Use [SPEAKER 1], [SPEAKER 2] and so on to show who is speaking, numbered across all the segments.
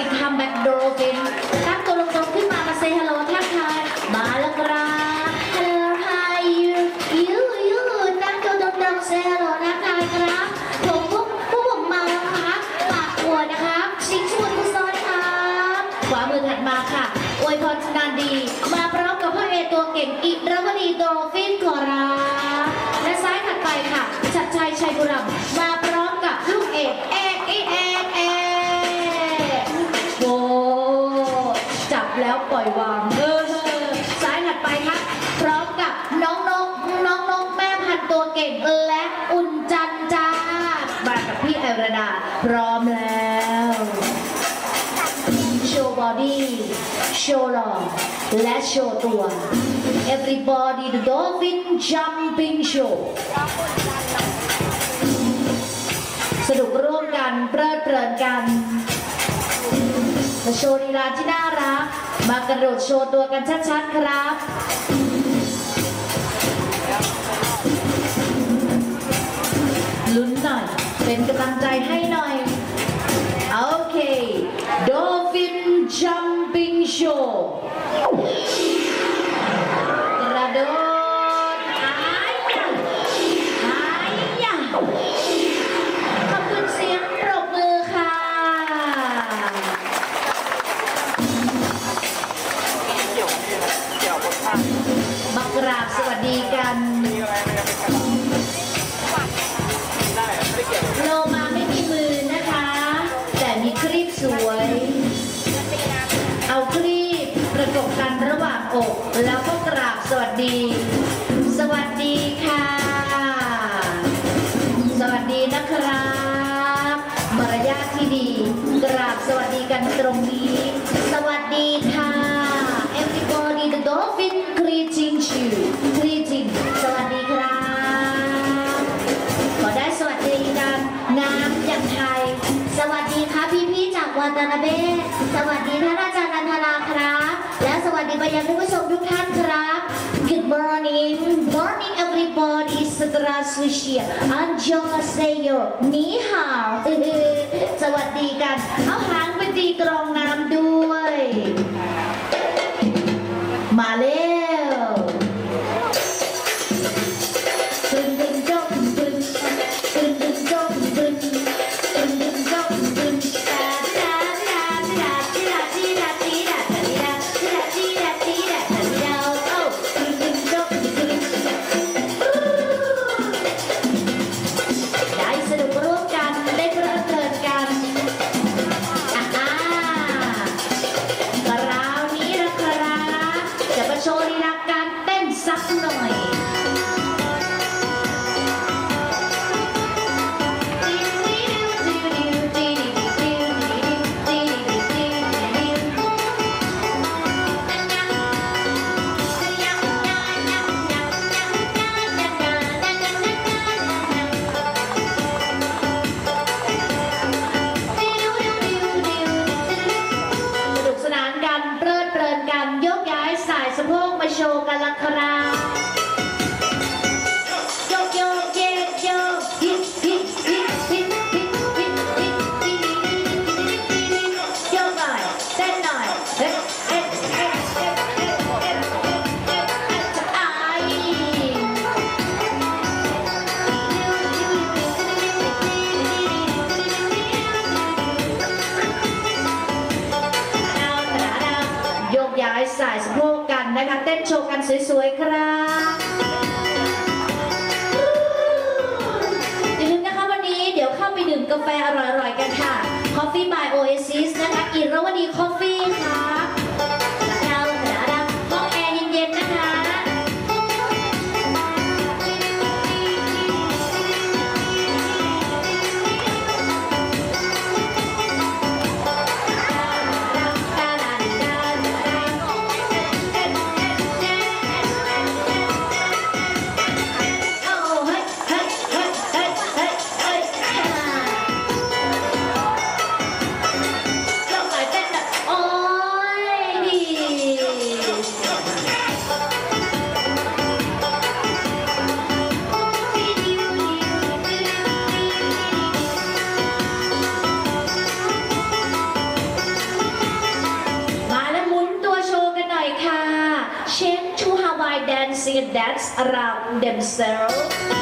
[SPEAKER 1] become back dolphin ตั้งตัวลงๆขึ้นมามา say hello ทักทายมาแล้วครับ hello hi you you you ตั้งตัวตรงๆ say hello ทักทายครับผมพวกพวกผมมาแล้วครับปากขวดนะครับชิงชวนกุศลครับขวามือถัดมาค่ะอวยพรชนานดี มาพร้อมกับพ่อเอตัวเก่งอิรวดีโดฟินขอรับและซ้ายถัดไปค่ะชัดชัยชัยบุรำมาพร้อมกับลูกเอก แล้วปล่อยวางเออซ้ายถัดไปครับ พร้อมกับน้องนกน้องนกแม่พันตัวเก่งและอุ่นจันจ้ามากับพี่ไอรดาพร้อมแล้วโชว์บอดี้โชว์หล่อและโชว์ตัว Everybody the Dolphin Jumping Show สนุกร่วมกันเพลิดเพลินกันมาโชว์ลีลาที่น่ารัก มากระโดดโชว์ตัวกันชัดๆครับลุ้นหน่อย เป็นกำลังใจให้หน่อย โอเค โด ตรงนี้ สวัสดีค่ะ everybody the dolphin greeting you greeting สวัสดีครับ ขอได้สวัสดีกันน้ำอย่างไทย สวัสดีครับพี่จากวาตานาเบสวัสดีท่านอาจารย์นันทราครับ และสวัสดีไปยังนผู้ชมทุกท่านครับ Good morning morning everybody สตราสุเชียอันยองาเซโยนีฮาวสวัสดีกัน เอาหาง ดนตีกรองน้ำด้วย ชว์กันสวยๆครับอย่าลืมนะคะวันนี้เดี๋ยวเข้าไปดื่มกาแฟอร่อยๆกันค่ะ dance around themselves.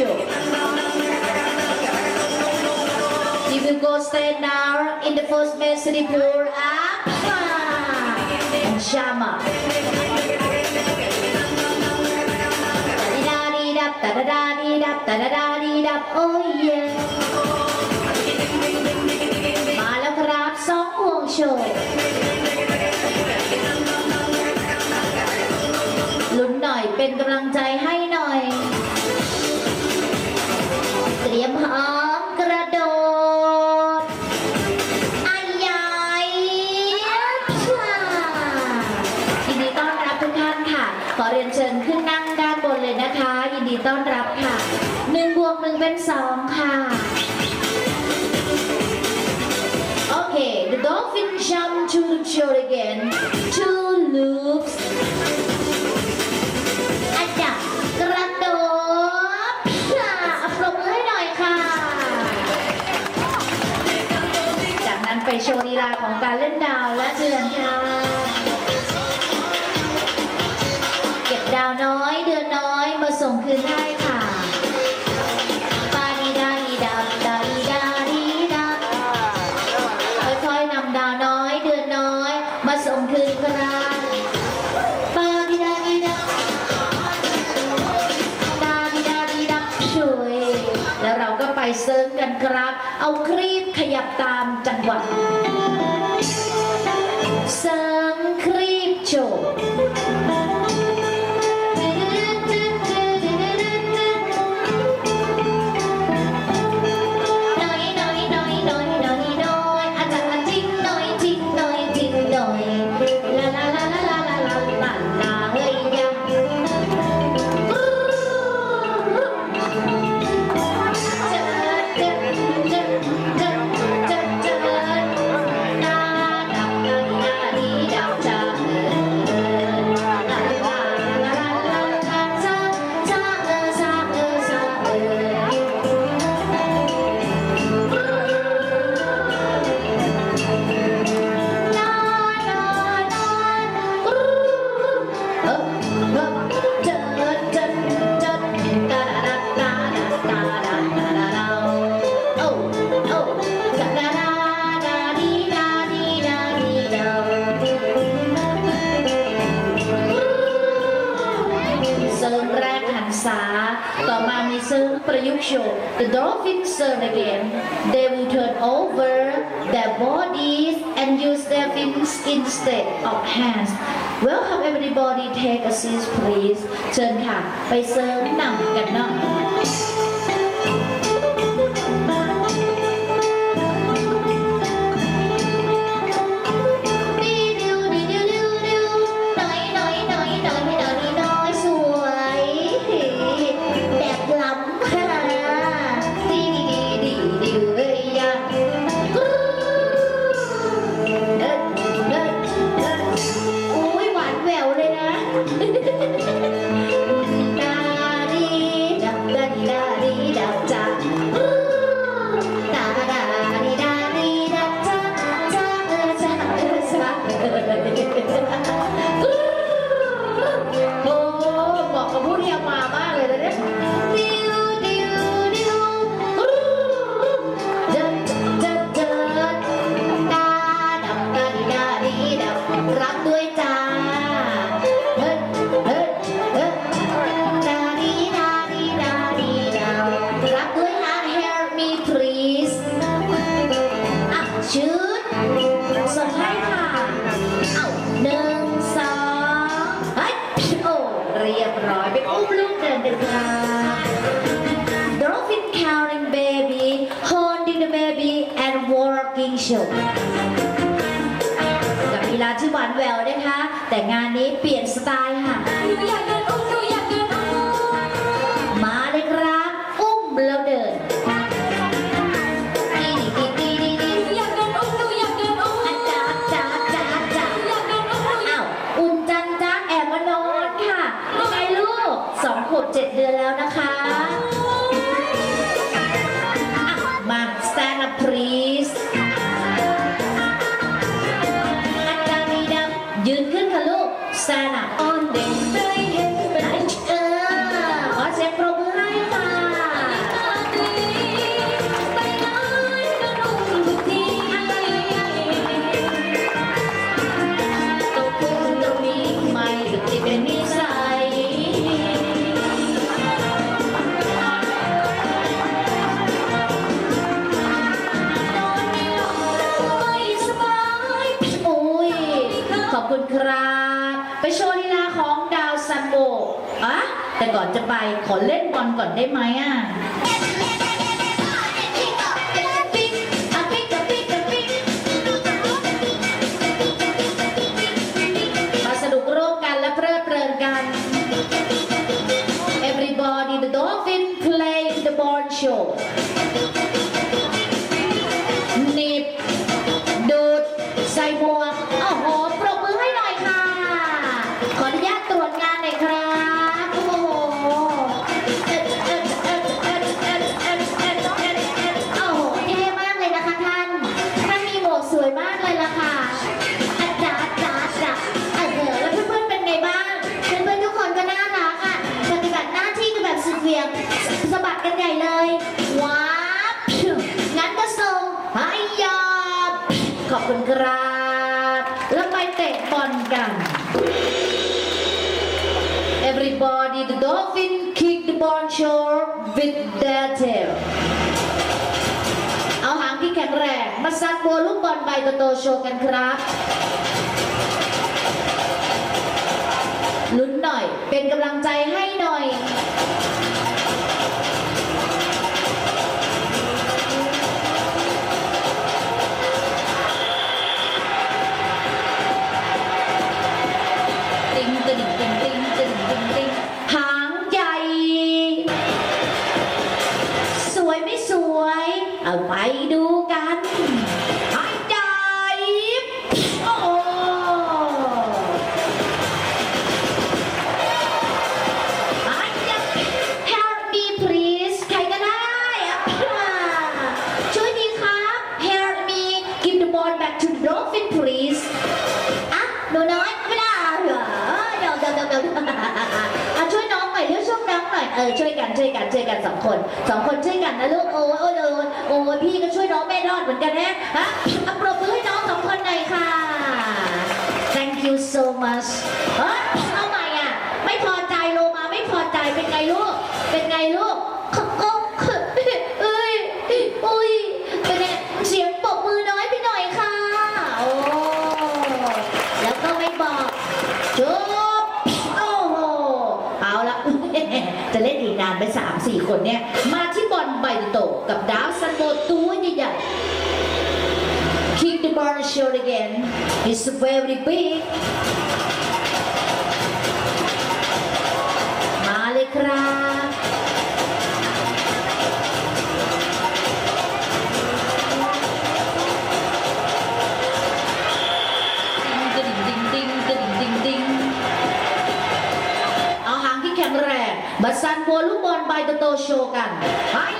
[SPEAKER 1] show. If you go now in the first message floor, up and Shama. Oh yeah. show. ดาวน้อยเดือนน้อยมาส่งคืนให้ค่ะปาดีดาดีดาดาดีดาดีดาค่อยๆนำดาวน้อยเดือนน้อย มาส่งคืนกระปาดีดาดีดาดาดีดาดีดาช่ยแล้วเราก็ไปเซิร์ฟกันครับ เอาครีบขยับตามจังหวะ ษา ต่อมามีเซิงประยุกต์โชว์ the dolphin again. They will turn over their bodies and use their fins instead of hands. Welcome everybody. Take a seat please. เชิญค่ะ ไปเซิร์ฟหนัง
[SPEAKER 2] กันหน่อย น
[SPEAKER 1] ขึ้นค่ะลูก stand up
[SPEAKER 2] on
[SPEAKER 1] the right hand ขอเล่
[SPEAKER 2] นบ
[SPEAKER 1] อลก่อนได้ไหมอะ ไปเตะบอลกัน Everybody the dolphin kick the ball short with their tail เอาหางที่แข็งแรงมาซัดโบลูกบอลใบโตโชว์กันครับลุ้นหน่อยเป็นกำลังใจให้หน่อย ช่วยกันช่วยกันสองคนสองคนช่วยกันนะลูกโอ้ยโอ้ยโอ้ยโอ้ยพี่ก็ช่วยน้องแม่รอดเหมือนกันนะฮะอัปรบมือให้น้องสองคนหน่อยค่ะ thank you so much เอ้ยเอาใหม่อะ ไม่พอใจโลมาไม่พอใจเป็นไงลูก เป็นไงลูกเขาเขาเอ้ยอุ้ยเป็นไงเสียงปรบมือน้อยไปหน่อยค่ะโอ้แล้วก็ไม่บอกจุ๊บโอ้โหเอาละจะเล่นานไป 3-4 คนเนี่ย มาที่บอลใบโตกับดาวซันโบตัวใหญ่ Kick the ball short again. It's very big. มาเลยครับ 上昇官はい。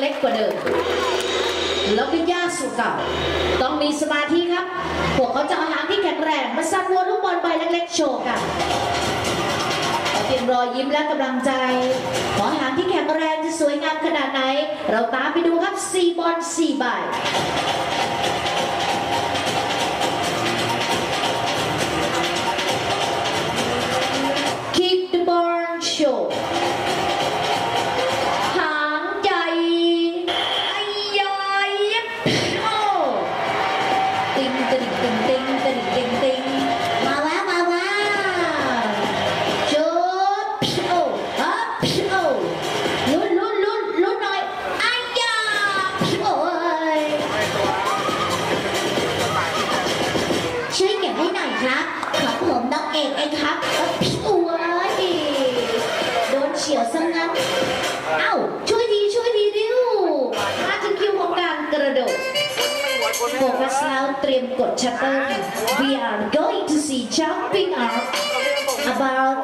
[SPEAKER 1] เล็กกว่าเดิม แล้วก็ย่าสู่เก่า ต้องมีสมาธิครับ พวกเขาจะเอาหางที่แข็งแรงมาสัตวัวลูกบอลใบเล็กๆโชว์กันขอเพียมรอยยิ้มและกำลังใจ ขอหางที่แข็งแรงจะสวยงามขนาดไหน เราตามไปดูครับซีบอลซีใบ ติงติงติงติงติงติงติงมาแล้วมาแล้ว แล้วเตรียมกดชัตเตอร์ We are going to see jumping up about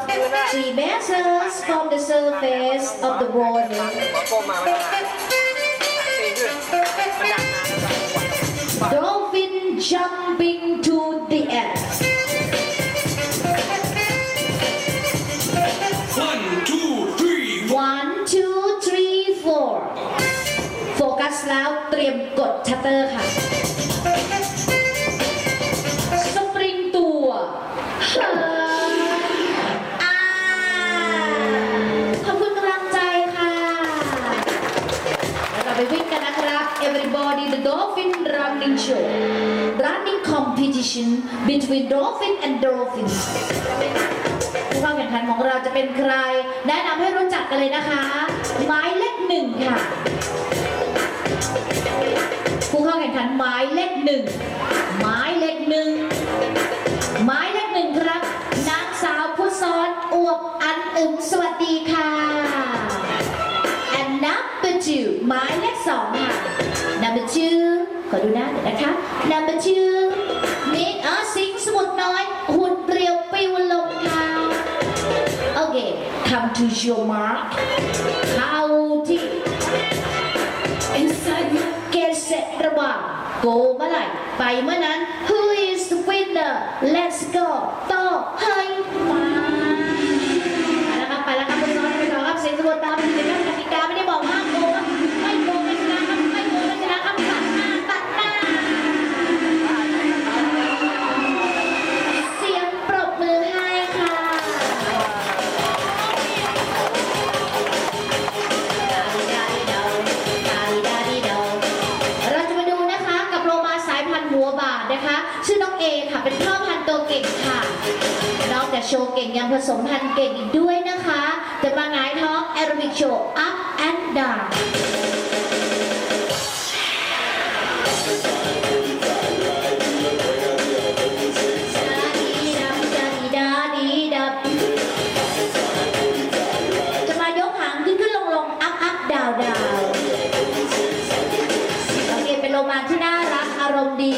[SPEAKER 1] three meters from the surface of the water
[SPEAKER 3] หัวก้มมาไม่ได้ตีขึ้นมันดังนะ
[SPEAKER 1] Dolphin jumping to the air
[SPEAKER 4] One, two, three,
[SPEAKER 1] one two three four โฟกัสแล้วเตรียมกดชัตเตอร์ค่ะ between Dolphin and Dolphins ผู้เข้าแข่งขันของเราจะเป็นใคร แนะนำให้รู้จักกันเลยนะคะ หมายเลขหนึ่งค่ะ ผู้เข้าแข่งขันหมายเลขหนึ่งหมายเลขหนึ่งหมายเลขหนึ่งครับ นางสาวพุทธซ้อนอวบอันอึมสวัสดีค่ะ and number two หมายเลขสองค่ะ number two ขอดูหน้าหน่อยนะคะ number two come to your mark เข้าที่ inside you get set ระหว่าง go เมื่อไหร่ไปเมื่อนั้น who is the winner let's go ต่ พันธ์เก่งอีกด้วยนะคะ จะมาหงายท้องแอโรบิกโชว์ up and down จะมายกหางขึ้นขึ้นลงลงอัพอัพดาวดาวโอเคเป็นโรแมนที่น่ารักอารมณ์ดี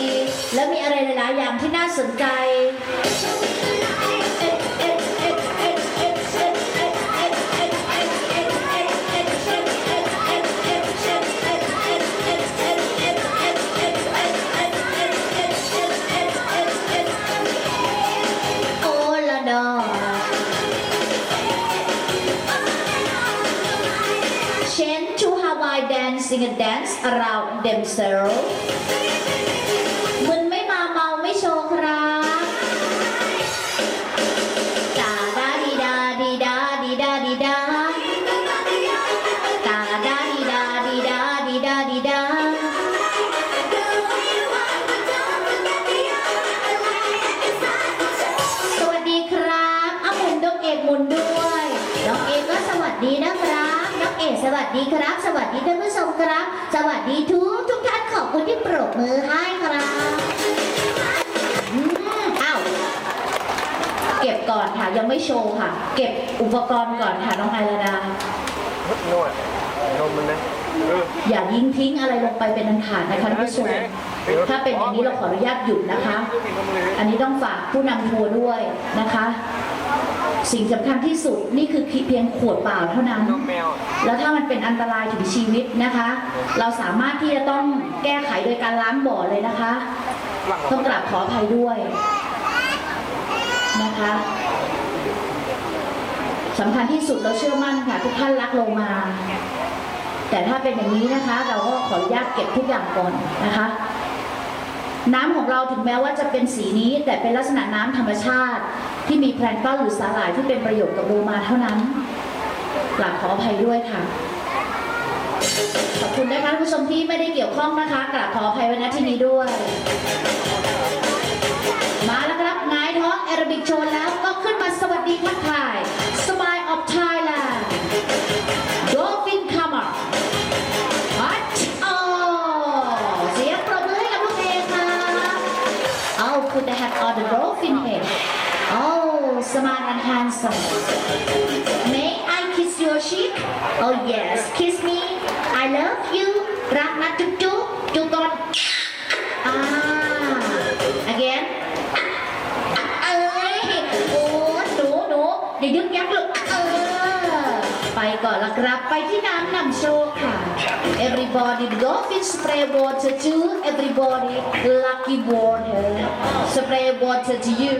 [SPEAKER 1] และมีอะไรหลายๆอย่างที่น่าสนใจ practicing a dance around themselves. วัสดีครับ สวัสดีท่านผู้ชมครับ สวัสดีทุกทุกท่านขอบคุณที่ปรบมือให้ครับอืมอ้าวเก็บก่อนค่ะยังไม่โชว์ค่ะ เก็บอุปกรณ์ก่อนค่ะน้องไอราดา
[SPEAKER 3] นวดนมมันนะเออ
[SPEAKER 1] อย่ายิงทิ้งอะไรลงไปเป็นอันขาดนะคะท่านผู้ชมถ้าเป็นอย่างนี้เราขออนุญาตหยุดนะคะ อันนี้ต้องฝากผู้นำทัวร์ด้วยนะคะ สิ่งสำคัญที่สุดนี่คือเพียงขวดเปล่าเท่านั้น
[SPEAKER 3] นมแมว
[SPEAKER 1] แล้วถ้ามันเป็นอันตรายถึงชีวิตนะคะ เราสามารถที่จะต้องแก้ไขโดยการล้างบ่อเลยนะคะ
[SPEAKER 3] หลัง
[SPEAKER 1] ต้องกราบขออภัยด้วยนะคะสำคัญที่สุดเราเชื่อมั่นค่ะ ทุกท่านรักโลมา แต่ถ้าเป็นอย่างนี้นะคะ เราก็ขออนุญาตเก็บทุกอย่างก่อนนะคะ น้ำของเราถึงแม้ว่าจะเป็นสีนี้ แต่เป็นลักษณะน้ำธรรมชาติ ที่มีแพลนก์ต้อนหรือสาหร่ายที่เป็นประโยชน์กับโลมาเท่านั้นกราบขออภัยด้วยค่ะ ขอบคุณนะคะผู้ชมที่ไม่ได้เกี่ยวข้องนะคะกราบขออภัยไว้ณที่นี้ด้วย มาแล้วครับงายท้องแอโรบิกโชว์แล้วก็ขึ้นมาสวัสดีทักทาย handsome May I kiss your cheek Oh yes kiss me I love you รักนะจุ๊บจุ๊บจุ๊บก่อนอ่า again เอ้ยโอ้หนูหนูอย่ายึกยักลูกเออไปก่อนละครับไปที่ น้ำนำโชคค่ะ everybody dolphin spray water to everybody lucky water spray water to you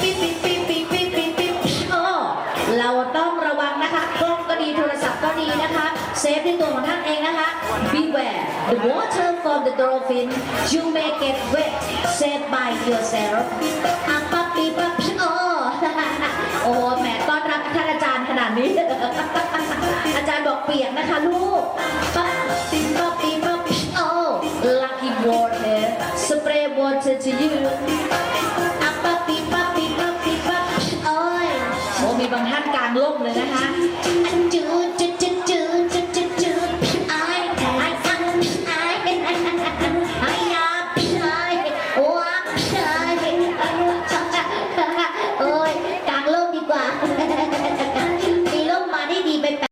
[SPEAKER 1] ปิ๊บปิ๊บปิ๊บปิ๊บปิ๊บปิ๊บปิ๊บโอ้เราต้องระวังนะคะกล้องก็ดีโทรศัพท์ก็ดีนะคะเซฟในตัวของท่านเองนะคะ beware the water from the dolphin you may get wet save by yourself อะปั๊บปีปั๊บโอ้โอ้โหแหมต้อ นี้ อาจารย์บอกเปียกนะคะลูกปั๊ติ๊บปั๊ติ๊บปั๊